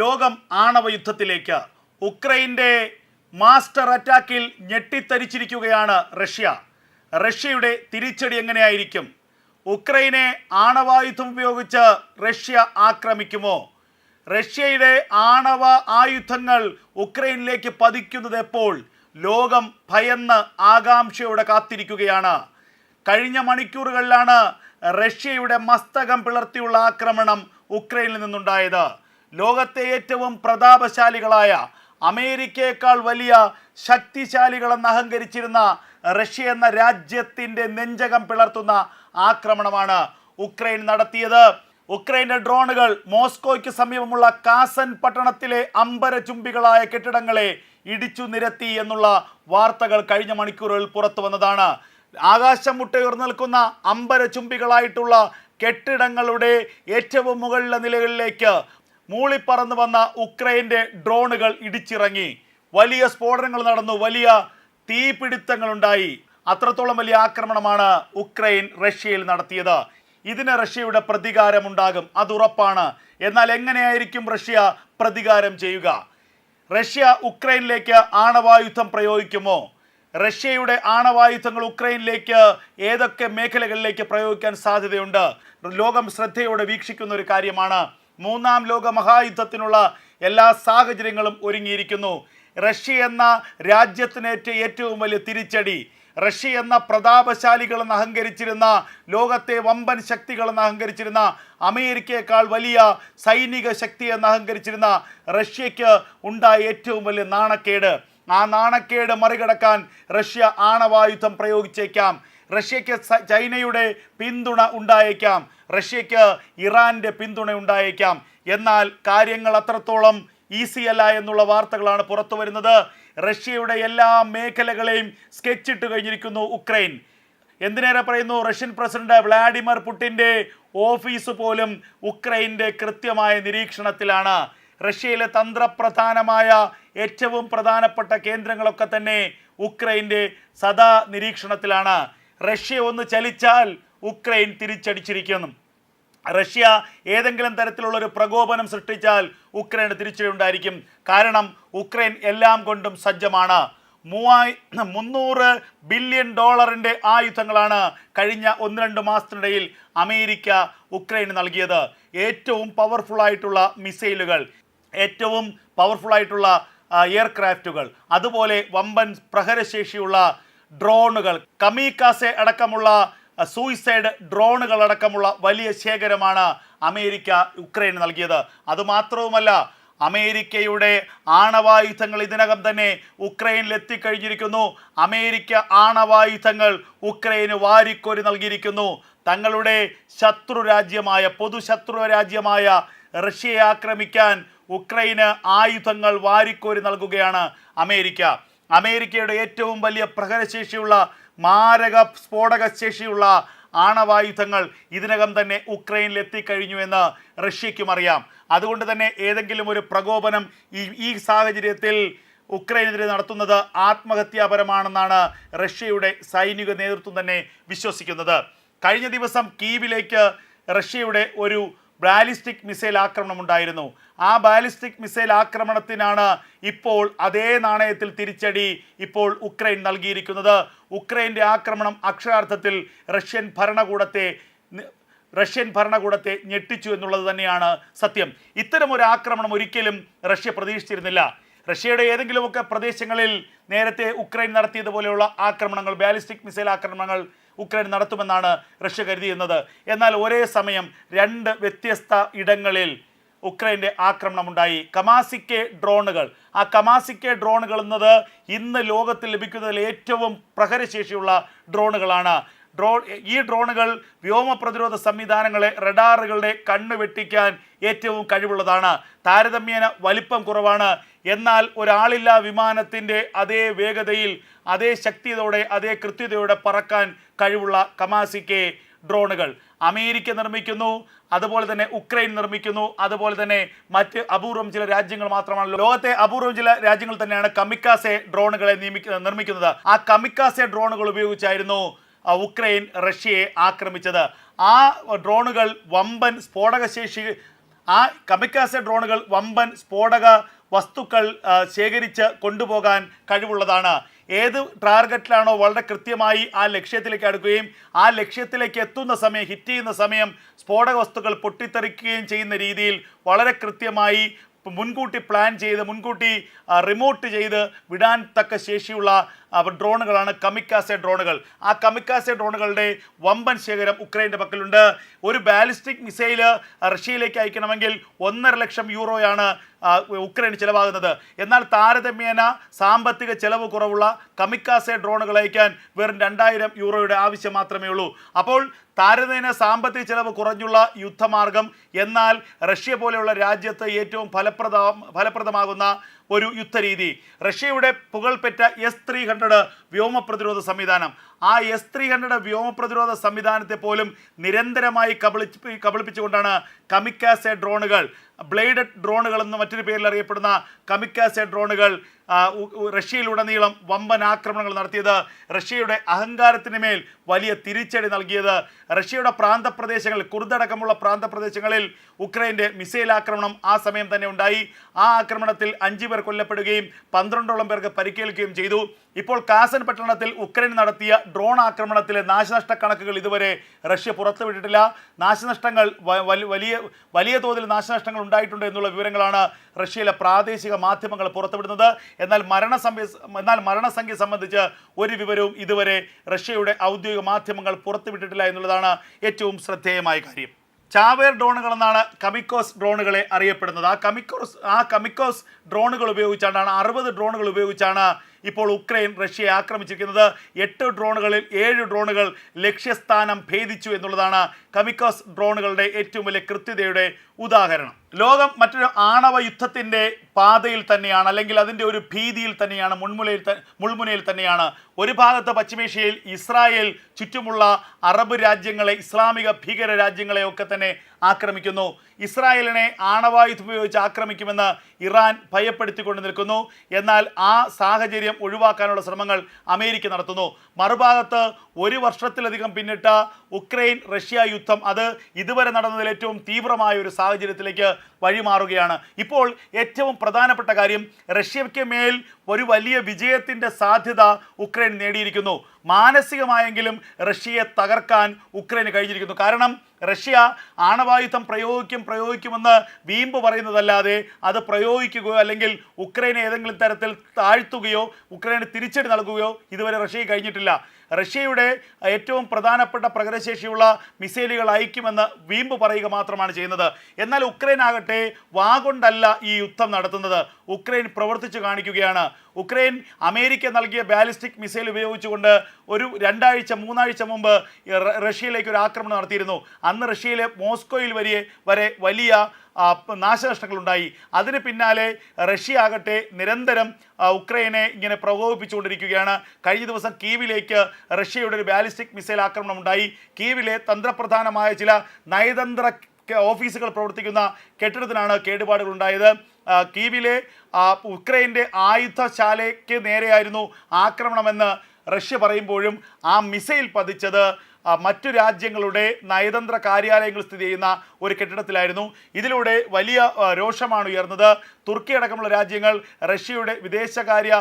ലോകം ആണവ യുദ്ധത്തിലേക്ക് ഉക്രൈന്റെ മാസ്റ്റർ അറ്റാക്കിൽ ഞെട്ടിത്തരിച്ചിരിക്കുകയാണ് റഷ്യ. റഷ്യയുടെ തിരിച്ചടി എങ്ങനെയായിരിക്കും? ഉക്രൈനെ ആണവായുധം ഉപയോഗിച്ച് റഷ്യ ആക്രമിക്കുമോ? റഷ്യയുടെ ആണവ ആയുധങ്ങൾ ഉക്രൈനിലേക്ക് പതിക്കുന്നത് എപ്പോൾ? ലോകം ഭയന്ന് ആകാംക്ഷയോടെ കാത്തിരിക്കുകയാണ്. കഴിഞ്ഞ മണിക്കൂറുകളിലാണ് റഷ്യയുടെ മസ്തകം പിളർത്തിയുള്ള ആക്രമണം ഉക്രൈനിൽ നിന്നുണ്ടായത്. ലോകത്തെ ഏറ്റവും പ്രതാപശാലികളായ അമേരിക്കയേക്കാൾ വലിയ ശക്തിശാലികളെന്ന് അഹങ്കരിച്ചിരുന്ന റഷ്യ എന്ന രാജ്യത്തിന്റെ നെഞ്ചകം പിളർത്തുന്ന ആക്രമണമാണ് ഉക്രൈൻ നടത്തിയത്. ഉക്രൈന്റെ ഡ്രോണുകൾ മോസ്കോയ്ക്ക് സമീപമുള്ള കാസൻ പട്ടണത്തിലെ അമ്പരചുംബികളായ കെട്ടിടങ്ങളെ ഇടിച്ചു നിരത്തി എന്നുള്ള വാർത്തകൾ കഴിഞ്ഞ മണിക്കൂറുകളിൽ പുറത്തു വന്നതാണ്. ആകാശം മുട്ടയുയർന്നു നിൽക്കുന്ന അമ്പരചുംബികളായിട്ടുള്ള കെട്ടിടങ്ങളുടെ ഏറ്റവും മുകളിലെ നിലകളിലേക്ക് മൂളിപ്പറന്നു വന്ന ഉക്രൈന്റെ ഡ്രോണുകൾ ഇടിച്ചിറങ്ങി. വലിയ സ്ഫോടനങ്ങൾ നടന്നു. വലിയ തീപിടുത്തങ്ങൾ ഉണ്ടായി അത്രത്തോളം വലിയ ആക്രമണമാണ് ഉക്രൈൻ റഷ്യയിൽ നടത്തിയത്. ഇതിന് റഷ്യയുടെ പ്രതികാരമുണ്ടാകും. അത് ഉറപ്പാണ്. എന്നാൽ എങ്ങനെയായിരിക്കും റഷ്യ പ്രതികാരം ചെയ്യുക? റഷ്യ ഉക്രൈനിലേക്ക് ആണവായുധം പ്രയോഗിക്കുമോ? റഷ്യയുടെ ആണവായുധങ്ങൾ ഉക്രൈനിലേക്ക് ഏതൊക്കെ മേഖലകളിലേക്ക് പ്രയോഗിക്കാൻ സാധ്യതയുണ്ട്? ലോകം ശ്രദ്ധയോടെ വീക്ഷിക്കുന്ന ഒരു കാര്യമാണ് മൂന്നാം ലോക മഹായുദ്ധത്തിനുള്ള എല്ലാ സാഹചര്യങ്ങളും ഒരുങ്ങിയിരിക്കുന്നു. റഷ്യ എന്ന രാജ്യത്തിനേറ്റ ഏറ്റവും വലിയ തിരിച്ചടി റഷ്യ എന്ന പ്രതാപശാലികളെന്ന് അഹങ്കരിച്ചിരുന്ന ലോകത്തെ വമ്പൻ ശക്തികളെന്ന് അഹങ്കരിച്ചിരുന്ന അമേരിക്കയേക്കാൾ വലിയ സൈനിക ശക്തി എന്ന് അഹങ്കരിച്ചിരുന്ന റഷ്യയ്ക്ക് ഉണ്ടായ ഏറ്റവും വലിയ നാണക്കേട്. ആ നാണക്കേട് മറികടക്കാൻ റഷ്യ ആണവായുധം പ്രയോഗിച്ചേക്കാം. റഷ്യയ്ക്ക് ചൈനയുടെ പിന്തുണ ഉണ്ടായേക്കാം. റഷ്യയ്ക്ക് ഇറാന്റെ പിന്തുണ ഉണ്ടായേക്കാം. എന്നാൽ കാര്യങ്ങൾ അത്രത്തോളം ഈസി അല്ല എന്നുള്ള വാർത്തകളാണ് പുറത്തു വരുന്നത്. റഷ്യയുടെ എല്ലാ മേഖലകളെയും സ്കെച്ചിട്ട് കഴിഞ്ഞിരിക്കുന്നു ഉക്രൈൻ. എന്തിനേറെ പറയുന്നു? റഷ്യൻ പ്രസിഡന്റ് വ്ളാഡിമിർ പുടിന്റെ ഓഫീസ് പോലും ഉക്രൈന്റെ കൃത്യമായ നിരീക്ഷണത്തിലാണ്. റഷ്യയിലെ തന്ത്രപ്രധാനമായ ഏറ്റവും പ്രധാനപ്പെട്ട കേന്ദ്രങ്ങളൊക്കെ തന്നെ ഉക്രൈന്റെ സദാ നിരീക്ഷണത്തിലാണ്. റഷ്യ ഒന്ന് ചലിച്ചാൽ ഉക്രൈൻ തിരിച്ചടിച്ചിരിക്കുന്നു റഷ്യ ഏതെങ്കിലും തരത്തിലുള്ള ഒരു പ്രകോപനം സൃഷ്ടിച്ചാൽ ഉക്രൈന് തിരിച്ചടി ഉണ്ടായിരിക്കും കാരണം ഉക്രൈൻ എല്ലാം കൊണ്ടും സജ്ജമാണ്. മൂവായി മുന്നൂറ് ബില്യൺ ഡോളറിന്റെ ആയുധങ്ങളാണ് കഴിഞ്ഞ ഒന്ന് രണ്ട് മാസത്തിനിടയിൽ അമേരിക്ക ഉക്രൈന് നൽകിയത്. ഏറ്റവും പവർഫുള്ളായിട്ടുള്ള മിസൈലുകൾ ഏറ്റവും പവർഫുള്ളായിട്ടുള്ള എയർക്രാഫ്റ്റുകൾ അതുപോലെ വമ്പൻ പ്രഹരശേഷിയുള്ള ഡ്രോണുകൾ കമീക്കാസെ അടക്കമുള്ള സൂയിസൈഡ് ഡ്രോണുകളടക്കമുള്ള വലിയ ശേഖരമാണ് അമേരിക്ക ഉക്രൈന് നൽകിയത്. അതുമാത്രവുമല്ല അമേരിക്കയുടെ ആണവായുധങ്ങൾ ഇതിനകം തന്നെ ഉക്രൈനിൽ എത്തിക്കഴിഞ്ഞിരിക്കുന്നു. അമേരിക്ക ആണവായുധങ്ങൾ ഉക്രൈന് വാരിക്കോരി നൽകിയിരിക്കുന്നു. തങ്ങളുടെ ശത്രു രാജ്യമായ പൊതുശത്രു രാജ്യമായ റഷ്യയെ ആക്രമിക്കാൻ ഉക്രൈന് ആയുധങ്ങൾ വാരിക്കോരി നൽകുകയാണ് അമേരിക്ക. അമേരിക്കയുടെ ഏറ്റവും വലിയ പ്രഹരശേഷിയുള്ള മാരക സ്ഫോടക ശേഷിയുള്ള ആണവായുധങ്ങൾ ഇതിനകം തന്നെ ഉക്രൈനിൽ എത്തിക്കഴിഞ്ഞു എന്ന് റഷ്യയ്ക്കും അറിയാം. അതുകൊണ്ട് തന്നെ ഏതെങ്കിലും ഒരു പ്രകോപനം ഈ ഈ സാഹചര്യത്തിൽ ഉക്രൈനെതിരെ നടത്തുന്നത് ആത്മഹത്യാപരമാണെന്നാണ് റഷ്യയുടെ സൈനിക നേതൃത്വം തന്നെ വിശ്വസിക്കുന്നത്. കഴിഞ്ഞ ദിവസം കീവിലേക്ക് റഷ്യയുടെ ഒരു ബാലിസ്റ്റിക് മിസൈൽ ആക്രമണം ഉണ്ടായിരുന്നു. ആ ബാലിസ്റ്റിക് മിസൈൽ ആക്രമണത്തിനാണ് ഇപ്പോൾ അതേ നാണയത്തിൽ തിരിച്ചടി ഇപ്പോൾ ഉക്രൈൻ നൽകിയിരിക്കുന്നത്. ഉക്രൈന്റെ ആക്രമണം അക്ഷരാർത്ഥത്തിൽ റഷ്യൻ ഭരണകൂടത്തെ റഷ്യൻ ഭരണകൂടത്തെ ഞെട്ടിച്ചു എന്നുള്ളത് തന്നെയാണ് സത്യം. ഇത്തരമൊരു ആക്രമണം ഒരിക്കലും റഷ്യ പ്രതീക്ഷിച്ചിരുന്നില്ല. റഷ്യയുടെ ഏതെങ്കിലുമൊക്കെ പ്രദേശങ്ങളിൽ നേരത്തെ ഉക്രൈൻ നടത്തിയതുപോലെയുള്ള ആക്രമണങ്ങൾ ബാലിസ്റ്റിക് മിസൈൽ ആക്രമണങ്ങൾ ഉക്രൈൻ നടത്തുമെന്നാണ് റഷ്യ കരുതിയിരുന്നത്. എന്നാൽ ഒരേ സമയം രണ്ട് വ്യത്യസ്ത ഇടങ്ങളിൽ ഉക്രൈന്റെ ആക്രമണമുണ്ടായി. കമാസിക്കെ ഡ്രോണുകൾ. ആ കമാസിക്കെ ഡ്രോണുകൾ എന്നത് ഇന്ന് ലോകത്തിൽ ലഭിക്കുന്നതിൽ ഏറ്റവും പ്രഹരശേഷിയുള്ള ഡ്രോണുകളാണ്. ഡ്രോൺ ഈ ഡ്രോണുകൾ വ്യോമ പ്രതിരോധ സംവിധാനങ്ങളെ റഡാറുകളുടെ കണ്ണ് വെട്ടിക്കാൻ ഏറ്റവും കഴിവുള്ളതാണ്. താരതമ്യേന വലിപ്പം കുറവാണ്. എന്നാൽ ഒരാളില്ലാ വിമാനത്തിന്റെ അതേ വേഗതയിൽ അതേ ശക്തിയോടെ അതേ കൃത്യതയോടെ പറക്കാൻ കഴിവുള്ള കമാസിക്കെ ഡ്രോണുകൾ. അമേരിക്ക നിർമ്മിക്കുന്നു അതുപോലെ തന്നെ ഉക്രൈൻ നിർമ്മിക്കുന്നു അതുപോലെ തന്നെ മറ്റ് അപൂർവം ചില രാജ്യങ്ങൾ മാത്രമാണ് ലോകത്തെ അപൂർവം ചില രാജ്യങ്ങൾ തന്നെയാണ് കമിക്കാസെ ഡ്രോണുകളെ നിയമിക്ക നിർമ്മിക്കുന്നത്. ആ കമിക്കാസെ ഡ്രോണുകൾ ഉപയോഗിച്ചായിരുന്നു ഉക്രൈൻ റഷ്യയെ ആക്രമിച്ചത്. ആ ഡ്രോണുകൾ വമ്പൻ സ്ഫോടകശേഷി ആ കമിക്കാസെ ഡ്രോണുകൾ വമ്പൻ സ്ഫോടക വസ്തുക്കൾ ശേഖരിച്ച് കൊണ്ടുപോകാൻ കഴിവുള്ളതാണ്. ഏത് ടാർഗറ്റിലാണോ വളരെ കൃത്യമായി ആ ലക്ഷ്യത്തിലേക്ക് അടുക്കുകയും ആ ലക്ഷ്യത്തിലേക്ക് എത്തുന്ന സമയം ഹിറ്റ് ചെയ്യുന്ന സമയം സ്ഫോടക വസ്തുക്കൾ പൊട്ടിത്തെറിക്കുകയും ചെയ്യുന്ന രീതിയിൽ വളരെ കൃത്യമായി മുൻകൂട്ടി പ്ലാൻ ചെയ്ത് മുൻകൂട്ടി റിമോട്ട് ചെയ്ത് വിടാൻ തക്ക ശേഷിയുള്ള ഡ്രോണുകളാണ് കമിക്കാസെ ഡ്രോണുകൾ. ആ കമിക്കാസെ ഡ്രോണുകളുടെ വമ്പൻ ശേഖരം ഉക്രൈന്റെ പക്കലുണ്ട്. ഒരു ബാലിസ്റ്റിക് മിസൈൽ റഷ്യയിലേക്ക് അയക്കണമെങ്കിൽ ഒന്നര ലക്ഷം യൂറോയാണ് ഉക്രൈന് ചിലവാകുന്നത്. എന്നാൽ താരതമ്യേന സാമ്പത്തിക ചെലവ് കുറവുള്ള കമിക്കാസെ ഡ്രോണുകൾ അയക്കാൻ വെറും രണ്ടായിരം യൂറോയുടെ ആവശ്യം മാത്രമേ ഉള്ളൂ. അപ്പോൾ താരതമ്യേന സാമ്പത്തിക ചെലവ് കുറഞ്ഞുള്ള യുദ്ധമാർഗം എന്നാൽ റഷ്യ പോലെയുള്ള രാജ്യത്ത് ഏറ്റവും ഫലപ്രദ ഫലപ്രദമാകുന്ന ഒരു യുദ്ധരീതി. റഷ്യയുടെ പുകൾപെറ്റ എസ് ത്രീ ഹൺഡ്രഡ് വ്യോമ പ്രതിരോധ സംവിധാനം. ആ എസ് ത്രീ ഹൺഡ്രഡ് വ്യോമ പ്രതിരോധ സംവിധാനത്തെ പോലും നിരന്തരമായി കബളിച്ച് കബളിപ്പിച്ചുകൊണ്ടാണ് കമിക്കാസെ ഡ്രോണുകൾ ബ്ലേഡഡ് ഡ്രോണുകൾ എന്ന് മറ്റൊരു പേരിൽ അറിയപ്പെടുന്ന കമിക്കാസെ ഡ്രോണുകൾ റഷ്യയിലുടനീളം വമ്പൻ ആക്രമണങ്ങൾ നടത്തിയത് റഷ്യയുടെ അഹങ്കാരത്തിന് മേൽ വലിയ തിരിച്ചടി നൽകിയത്. റഷ്യയുടെ പ്രാന്തപ്രദേശങ്ങളിൽ കുർദടക്കമുള്ള പ്രാന്തപ്രദേശങ്ങളിൽ ഉക്രൈന്റെ മിസൈൽ ആക്രമണം ആ സമയം തന്നെ ഉണ്ടായി. ആ ആക്രമണത്തിൽ അഞ്ചു പേർ കൊല്ലപ്പെടുകയും പന്ത്രണ്ടോളം പേർക്ക് പരിക്കേൽക്കുകയും ചെയ്തു. ഇപ്പോൾ കാസൻ പട്ടണത്തിൽ ഉക്രൈൻ നടത്തിയ ഡ്രോൺ ആക്രമണത്തിലെ നാശനഷ്ട കണക്കുകൾ ഇതുവരെ റഷ്യ പുറത്തുവിട്ടിട്ടില്ല. നാശനഷ്ടങ്ങൾ വലിയ വലിയ തോതിൽ നാശനഷ്ടങ്ങൾ ഉണ്ടായിട്ടുണ്ട് എന്നുള്ള വിവരങ്ങളാണ് റഷ്യയിലെ പ്രാദേശിക മാധ്യമങ്ങൾ പുറത്തുവിടുന്നത്. എന്നാൽ മരണസംഖ്യ എന്നാൽ മരണസംഖ്യ സംബന്ധിച്ച് ഒരു വിവരവും ഇതുവരെ റഷ്യയുടെ ഔദ്യോഗിക മാധ്യമങ്ങൾ പുറത്തുവിട്ടിട്ടില്ല എന്നുള്ളതാണ് ഏറ്റവും ശ്രദ്ധേയമായ കാര്യം. ചാവേർ ഡ്രോണുകൾ എന്നാണ് കമിക്കോസ് ഡ്രോണുകളെ അറിയപ്പെടുന്നത്. ആ കമിക്കോസ് ആ കമിക്കോസ് ഡ്രോണുകൾ ഉപയോഗിച്ചാണ് അറുപത് ഡ്രോണുകൾ ഉപയോഗിച്ചാണ് ഇപ്പോൾ ഉക്രൈൻ റഷ്യയെ ആക്രമിച്ചിരിക്കുന്നത് എട്ട് ഡ്രോണുകളിൽ ഏഴ് ഡ്രോണുകൾ ലക്ഷ്യസ്ഥാനം ഭേദിച്ചു എന്നുള്ളതാണ് കമിക്കോസ് ഡ്രോണുകളുടെ ഏറ്റവും വലിയ കൃത്യതയുടെ ഉദാഹരണം. ലോകം മറ്റൊരു ആണവ യുദ്ധത്തിന്റെ പാതയിൽ തന്നെയാണ് അല്ലെങ്കിൽ അതിന്റെ ഒരു ഭീതിയിൽ തന്നെയാണ് മുൾമുനയിൽ മുൾമുനയിൽ തന്നെയാണ്. ഒരു ഭാഗത്ത് പശ്ചിമേഷ്യയിൽ ഇസ്രായേൽ ചുറ്റുമുള്ള അറബ് രാജ്യങ്ങളെ ഇസ്ലാമിക ഭീകര രാജ്യങ്ങളെയൊക്കെ തന്നെ ആക്രമിക്കുന്നു. ഇസ്രായേലിനെ ആണവായുധം ഉപയോഗിച്ച് ആക്രമിക്കുമെന്ന് ഇറാൻ ഭയപ്പെടുത്തിക്കൊണ്ട് നിൽക്കുന്നു. എന്നാൽ ആ സാഹചര്യം ഒഴിവാക്കാനുള്ള ശ്രമങ്ങൾ അമേരിക്ക നടത്തുന്നു. മറുഭാഗത്ത് ഒരു വർഷത്തിലധികം പിന്നിട്ട ഉക്രൈൻ റഷ്യ യുദ്ധം അത് ഇതുവരെ നടന്നതിൽ ഏറ്റവും തീവ്രമായ ഒരു സാഹചര്യത്തിലേക്ക് വഴിമാറുകയാണ്. ഇപ്പോൾ ഏറ്റവും പ്രധാനപ്പെട്ട കാര്യം റഷ്യയ്ക്ക് മേൽ ഒരു വലിയ വിജയത്തിന്റെ സാധ്യത ഉക്രൈൻ നേടിയിരിക്കുന്നു. മാനസികമായെങ്കിലും റഷ്യയെ തകർക്കാൻ ഉക്രൈന് കഴിഞ്ഞിരിക്കുന്നു. കാരണം റഷ്യ ആണവായുധം പ്രയോഗിക്കും പ്രയോഗിക്കുമെന്ന് വീമ്പ് പറയുന്നതല്ലാതെ അത് പ്രയോഗിക്കുകയോ അല്ലെങ്കിൽ ഉക്രൈനെ ഏതെങ്കിലും തരത്തിൽ താഴ്ത്തുകയോ ഉക്രൈന് തിരിച്ചടി നൽകുകയോ ഇതുവരെ റഷ്യയ്ക്ക് കഴിഞ്ഞിട്ടില്ല. റഷ്യയുടെ ഏറ്റവും പ്രധാനപ്പെട്ട പ്രകടശേഷിയുള്ള മിസൈലുകൾ അയക്കുമെന്ന് വീമ്പ് പറയുക മാത്രമാണ് ചെയ്യുന്നത്. എന്നാൽ ഉക്രൈൻ ആകട്ടെ വാഗൊണ്ടല്ല ഈ യുദ്ധം നടത്തുന്നത്. ഉക്രൈൻ പ്രവർത്തിച്ചു കാണിക്കുകയാണ്. ഉക്രൈൻ അമേരിക്ക നൽകിയ ബാലിസ്റ്റിക് മിസൈൽ ഉപയോഗിച്ചുകൊണ്ട് ഒരു രണ്ടാഴ്ച മൂന്നാഴ്ച മുമ്പ് റഷ്യയിലേക്ക് ഒരു ആക്രമണം നടത്തിയിരുന്നു. അന്ന് റഷ്യയിലെ മോസ്കോയിൽ വരെ വരെ വലിയ നാശനഷ്ടങ്ങളുണ്ടായി. അതിന് പിന്നാലെ റഷ്യ ആകട്ടെ നിരന്തരം ഉക്രൈനെ ഇങ്ങനെ പ്രകോപിപ്പിച്ചുകൊണ്ടിരിക്കുകയാണ്. കഴിഞ്ഞ ദിവസം കീവിലേക്ക് റഷ്യയുടെ ഒരു ബാലിസ്റ്റിക് മിസൈൽ ആക്രമണം ഉണ്ടായി കീവിലെ തന്ത്രപ്രധാനമായ ചില നയതന്ത്ര ഓഫീസുകൾ പ്രവർത്തിക്കുന്ന കെട്ടിടത്തിനാണ് കേടുപാടുകൾ ഉണ്ടായത് കീവിലെ ഉക്രൈന്റെ ആയുധശാലയ്ക്ക് നേരെയായിരുന്നു ആക്രമണമെന്ന് റഷ്യ പറയുമ്പോഴും ആ മിസൈൽ പതിച്ചത്. മറ്റു രാജ്യങ്ങളുടെ നയതന്ത്ര കാര്യാലയങ്ങൾ സ്ഥിതി ചെയ്യുന്ന ഒരു കെട്ടിടത്തിലായിരുന്നു. ഇതിലൂടെ വലിയ രോഷമാണ് ഉയർന്നത്. തുർക്കി അടക്കമുള്ള രാജ്യങ്ങൾ റഷ്യയുടെ വിദേശകാര്യ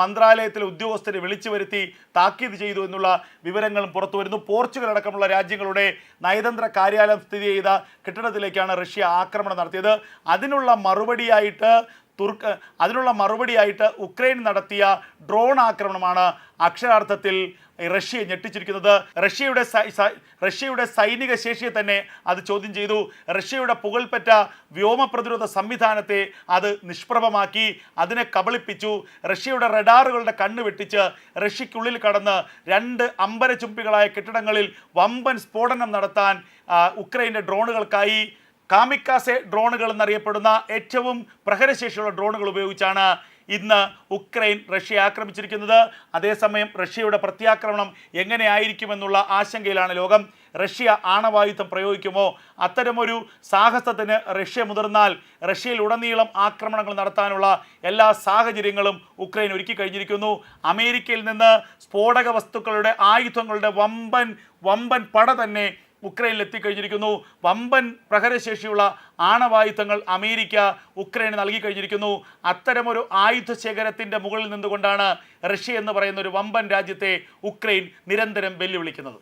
മന്ത്രാലയത്തിലെ ഉദ്യോഗസ്ഥരെ വിളിച്ചു വരുത്തി താക്കീത് ചെയ്തു എന്നുള്ള വിവരങ്ങളും പുറത്തു വരുന്നു. പോർച്ചുഗൽ അടക്കമുള്ള രാജ്യങ്ങളുടെ നയതന്ത്ര കാര്യാലയം സ്ഥിതി ചെയ്ത കെട്ടിടത്തിലേക്കാണ് റഷ്യ ആക്രമണം നടത്തിയത്. അതിനുള്ള മറുപടിയായിട്ട് തുർക്ക് അതിനുള്ള മറുപടിയായിട്ട് ഉക്രൈൻ നടത്തിയ ഡ്രോൺ ആക്രമണമാണ് അക്ഷരാർത്ഥത്തിൽ റഷ്യയെ ഞെട്ടിച്ചിരിക്കുന്നത്. റഷ്യയുടെ റഷ്യയുടെ സൈനിക ശേഷിയെ തന്നെ അത് ചോദ്യം ചെയ്തു. റഷ്യയുടെ പുകൾപ്പറ്റ വ്യോമ പ്രതിരോധ സംവിധാനത്തെ അത് നിഷ്പ്രഭമാക്കി. അതിനെ കബളിപ്പിച്ചു. റഷ്യയുടെ റഡാറുകളുടെ കണ്ണ് വെട്ടിച്ച് റഷ്യക്കുള്ളിൽ കടന്ന് രണ്ട് അമ്പരചുംബികളായ കെട്ടിടങ്ങളിൽ വമ്പൻ സ്ഫോടനം നടത്താൻ ഉക്രൈന്റെ ഡ്രോണുകൾക്കായി കാമിക്കാസെ ഡ്രോണുകൾ എന്നറിയപ്പെടുന്ന ഏറ്റവും പ്രഹരശേഷിയുള്ള ഡ്രോണുകൾ ഉപയോഗിച്ചാണ് ഇന്ന് ഉക്രൈൻ റഷ്യ ആക്രമിച്ചിരിക്കുന്നത്. അതേസമയം റഷ്യയുടെ പ്രത്യാക്രമണം എങ്ങനെയായിരിക്കുമെന്നുള്ള ആശങ്കയിലാണ് ലോകം. റഷ്യ ആണവായുധം പ്രയോഗിക്കുമോ? അത്തരമൊരു സാഹസത്തിന് റഷ്യ മുതിർന്നാൽ റഷ്യയിൽ ഉടനീളം ആക്രമണങ്ങൾ നടത്താനുള്ള എല്ലാ സാഹചര്യങ്ങളും ഉക്രൈൻ ഒരുക്കി കഴിഞ്ഞിരിക്കുന്നു. അമേരിക്കയിൽ നിന്ന് സ്ഫോടക വസ്തുക്കളുടെ ആയുധങ്ങളുടെ വമ്പൻ വമ്പൻ പട തന്നെ ഉക്രൈനിൽ എത്തിക്കഴിഞ്ഞിരിക്കുന്നു വമ്പൻ പ്രഹരശേഷിയുള്ള ആണവായുധങ്ങൾ അമേരിക്ക ഉക്രൈന് നൽകി കഴിഞ്ഞിരിക്കുന്നു അത്തരമൊരു ആയുധ ശേഖരത്തിന്റെ മുകളിൽ നിന്നുകൊണ്ടാണ് റഷ്യ എന്ന് പറയുന്ന ഒരു വമ്പൻ രാജ്യത്തെ ഉക്രൈൻ നിരന്തരം വെല്ലുവിളിക്കുന്നത്.